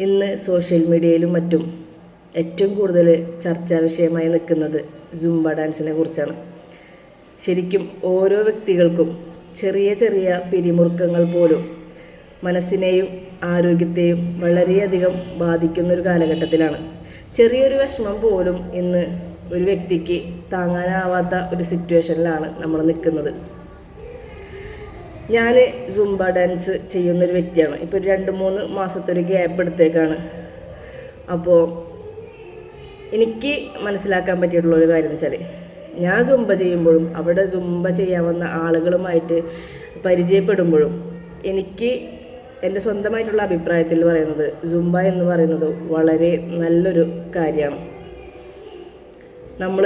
ഇന്ന് സോഷ്യൽ മീഡിയയിലും മറ്റും ഏറ്റവും കൂടുതൽ ചർച്ചാ വിഷയമായി നിൽക്കുന്നത് ജുംബ ഡാൻസിനെ കുറിച്ചാണ്. ശരിക്കും ഓരോ വ്യക്തികൾക്കും ചെറിയ ചെറിയ പിരിമുറുക്കങ്ങൾ പോലും മനസ്സിനെയും ആരോഗ്യത്തെയും വളരെയധികം ബാധിക്കുന്ന ഒരു കാലഘട്ടത്തിലാണ്. ചെറിയൊരു വിഷമം പോലും ഇന്ന് ഒരു വ്യക്തിക്ക് താങ്ങാനാവാത്ത ഒരു സിറ്റുവേഷനിലാണ് നമ്മൾ നിൽക്കുന്നത്. ഞാൻ സുംബ ഡാൻസ് ചെയ്യുന്നൊരു വ്യക്തിയാണ്. ഇപ്പോൾ ഒരു രണ്ട് മൂന്ന് മാസത്തെ ഒരു ഗ്യാപ്പ് എടുത്തേക്കാണ്. അപ്പോൾ എനിക്ക് മനസ്സിലാക്കാൻ പറ്റിയിട്ടുള്ള ഒരു കാര്യം എന്ന് വെച്ചാൽ ഞാൻ സുംബ ചെയ്യുമ്പോഴും അവിടെ സുംബ ചെയ്യാവുന്ന ആളുകളുമായിട്ട് പരിചയപ്പെടുമ്പോഴും എനിക്ക് എന്റെ സ്വന്തമായിട്ടുള്ള അഭിപ്രായത്തിൽ പറയുന്നത് സുംബ എന്ന് പറയുന്നത് വളരെ നല്ലൊരു കാര്യമാണ്. നമ്മൾ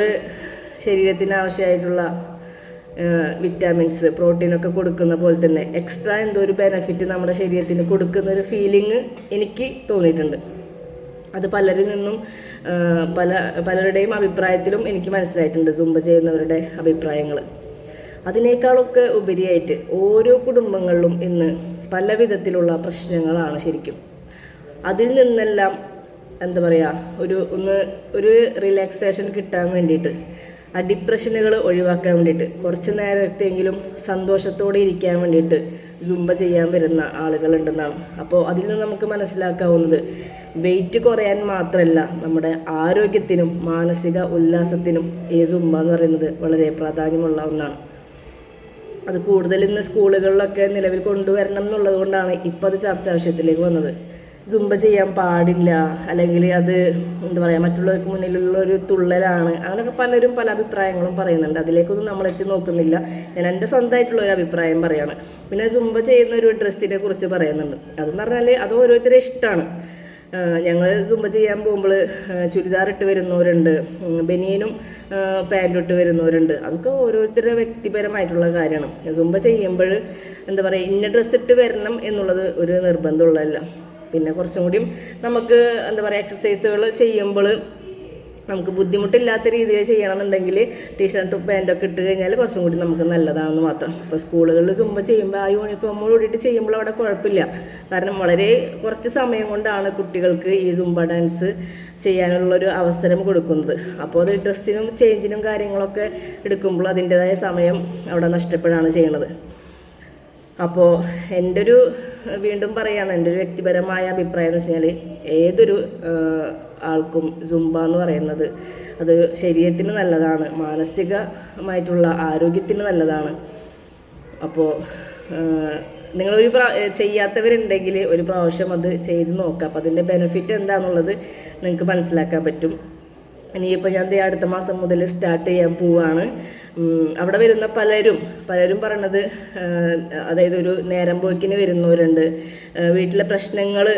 ശരീരത്തിന് ആവശ്യമായിട്ടുള്ള വിറ്റാമിൻസ് പ്രോട്ടീനൊക്കെ കൊടുക്കുന്ന പോലെ തന്നെ എക്സ്ട്രാ എന്തോ ഒരു ബെനഫിറ്റ് നമ്മുടെ ശരീരത്തിന് കൊടുക്കുന്ന ഒരു ഫീലിംഗ് എനിക്ക് തോന്നിയിട്ടുണ്ട്. അത് പലരിൽ നിന്നും പല പലരുടെയും അഭിപ്രായത്തിലും എനിക്ക് മനസ്സിലായിട്ടുണ്ട് സുംബ ചെയ്യുന്നവരുടെ അഭിപ്രായങ്ങൾ അതിനേക്കാളൊക്കെ ഉപരിയായിട്ട് ഓരോ കുടുംബങ്ങളിലും ഇന്ന് പല വിധത്തിലുള്ള പ്രശ്നങ്ങളാണ് ശരിക്കും. അതിൽ നിന്നെല്ലാം എന്താ പറയുക ഒരു ഒന്ന് ഒരു റിലാക്സേഷൻ കിട്ടാൻ വേണ്ടിയിട്ട് ആ ഡിപ്രഷനുകൾ ഒഴിവാക്കാൻ വേണ്ടിയിട്ട് കുറച്ച് നേരത്തെങ്കിലും സന്തോഷത്തോടെ ഇരിക്കാൻ വേണ്ടിയിട്ട് ജുംബ ചെയ്യാൻ വരുന്ന ആളുകളുണ്ടെന്നാണ്. അപ്പോൾ അതിൽ നിന്ന് നമുക്ക് മനസ്സിലാക്കാവുന്നത് വെയിറ്റ് കുറയാൻ മാത്രമല്ല നമ്മുടെ ആരോഗ്യത്തിനും മാനസിക ഉല്ലാസത്തിനും ഈ ജുംബ എന്ന് പറയുന്നത് വളരെ പ്രാധാന്യമുള്ള ഒന്നാണ്. അത് കൂടുതൽ ഇന്ന് സ്കൂളുകളിലൊക്കെ നിലവിൽ കൊണ്ടുവരണം എന്നുള്ളത് കൊണ്ടാണ് ഇപ്പോൾ അത് ചർച്ചാവശ്യത്തിലേക്ക് വന്നത്. സുംബ ചെയ്യാൻ പാടില്ല. അല്ലെങ്കിൽ അത് എന്താ പറയുക മറ്റുള്ളവർക്ക് മുന്നിലുള്ള ഒരു തുള്ളലാണ്. അങ്ങനെയൊക്കെ പലരും പല അഭിപ്രായങ്ങളും പറയുന്നുണ്ട്. അതിലേക്കൊന്നും നമ്മൾ എത്തി നോക്കുന്നില്ല. ഞാൻ എന്റെ സ്വന്തമായിട്ടുള്ള ഒരു അഭിപ്രായം പറയാണ്. പിന്നെ സുംബ ചെയ്യുന്ന ഒരു ഡ്രസ്സിനെ കുറിച്ച് പറയുന്നുണ്ട്. അതെന്ന് പറഞ്ഞാൽ അത് ഓരോരുത്തരെ ഇഷ്ടമാണ് ഞങ്ങൾ സുംബ ചെയ്യാൻ പോകുമ്പോൾ ചുരിദാർ ഇട്ട് വരുന്നവരുണ്ട്. ബനിയനും പാന്റും ഇട്ട് വരുന്നവരുണ്ട്. അതൊക്കെ ഓരോരുത്തരുടെ വ്യക്തിപരമായിട്ടുള്ള കാര്യമാണ്. സുംബ ചെയ്യുമ്പോൾ എന്താ പറയുക ഇന്ന ഡ്രസ്സ് ഇട്ട് വരണം എന്നുള്ളത് ഒരു നിർബന്ധമുള്ളതല്ല. പിന്നെ കുറച്ചും കൂടിയും നമുക്ക് എന്താ പറയുക എക്സസൈസുകൾ ചെയ്യുമ്പോൾ നമുക്ക് ബുദ്ധിമുട്ടില്ലാത്ത രീതിയിൽ ചെയ്യണമെന്നുണ്ടെങ്കിൽ ടീഷർട്ടും പാന്റൊക്കെ ഇട്ട് കഴിഞ്ഞാൽ കുറച്ചും കൂടി നമുക്ക് നല്ലതാണെന്ന് മാത്രം. ഇപ്പോൾ സ്കൂളുകളിൽ ചുമ്പ ചെയ്യുമ്പോൾ ആ യൂണിഫോമോട് കൂടിയിട്ട് ചെയ്യുമ്പോൾ അവിടെ കുഴപ്പമില്ല. കാരണം വളരെ കുറച്ച് സമയം കൊണ്ടാണ് കുട്ടികൾക്ക് ഈ സുംബ ഡാൻസ് ചെയ്യാനുള്ളൊരു അവസരം കൊടുക്കുന്നത്. അപ്പോൾ അത് ഡ്രസ്സിനും ചേഞ്ചിനും കാര്യങ്ങളൊക്കെ എടുക്കുമ്പോൾ അതിന്റെതായ സമയം അവിടെ നഷ്ടപ്പെടുകയാണ് ചെയ്യണത് അപ്പോൾ എന്റെ ഒരു വീണ്ടും പറയാണ് എന്റെ ഒരു വ്യക്തിപരമായ അഭിപ്രായം എന്ന് വെച്ചാൽ ഏതൊരു ആൾക്കും സുംബ എന്ന് പറയുന്നത് അത് ശരീരത്തിന് നല്ലതാണ് മാനസികമായിട്ടുള്ള ആരോഗ്യത്തിന് നല്ലതാണ്. അപ്പോൾ നിങ്ങളൊരു പ്രാ ചെയ്യാത്തവരുണ്ടെങ്കിൽ ഒരു പ്രാവശ്യം അത് ചെയ്ത് നോക്കാം. അപ്പോൾ അതിന്റെ ബെനിഫിറ്റ് എന്താണെന്നുള്ളത് നിങ്ങൾക്ക് മനസ്സിലാക്കാൻ പറ്റും. ഇനിയിപ്പോൾ ഞാൻ ദേ അടുത്ത മാസം മുതൽ സ്റ്റാർട്ട് ചെയ്യാൻ പോവാണ്. അവിടെ വരുന്ന പലരും പലരും പറയണത് അതായത് ഒരു നേരം പോക്കിന് വരുന്നവരുണ്ട്. വീട്ടിലെ പ്രശ്നങ്ങൾ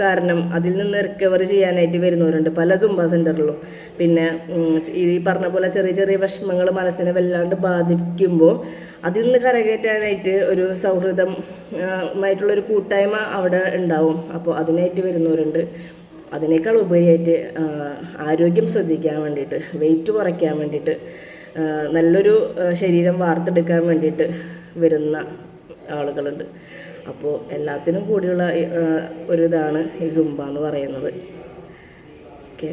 കാരണം അതിൽ നിന്ന് റിക്കവർ ചെയ്യാനായിട്ട് വരുന്നവരുണ്ട് പല സുംബ സെന്ററിലും പിന്നെ ഈ പറഞ്ഞ പോലെ ചെറിയ ചെറിയ വിഷമങ്ങൾ മനസ്സിനെ വല്ലാണ്ട് ബാധിക്കുമ്പോൾ അതിൽ നിന്ന് കരകയറ്റാനായിട്ട് ഒരു സൗഹൃദം ആയിട്ടുള്ളൊരു കൂട്ടായ്മ അവിടെ ഉണ്ടാവും. അപ്പോൾ അതിനായിട്ട് വരുന്നവരുണ്ട്. അതിനേക്കാൾ ഉപരിയായിട്ട് ആരോഗ്യം ശ്രദ്ധിക്കാൻ വേണ്ടിയിട്ട് വെയിറ്റ് കുറയ്ക്കാൻ വേണ്ടിയിട്ട് നല്ലൊരു ശരീരം വാർത്തെടുക്കാൻ വേണ്ടിയിട്ട് വരുന്ന ആളുകളുണ്ട്. അപ്പോൾ എല്ലാത്തിനും കൂടിയുള്ള ഒരു ഇതാണ് ഈ സുംബ എന്ന് പറയുന്നത്. ഓക്കെ.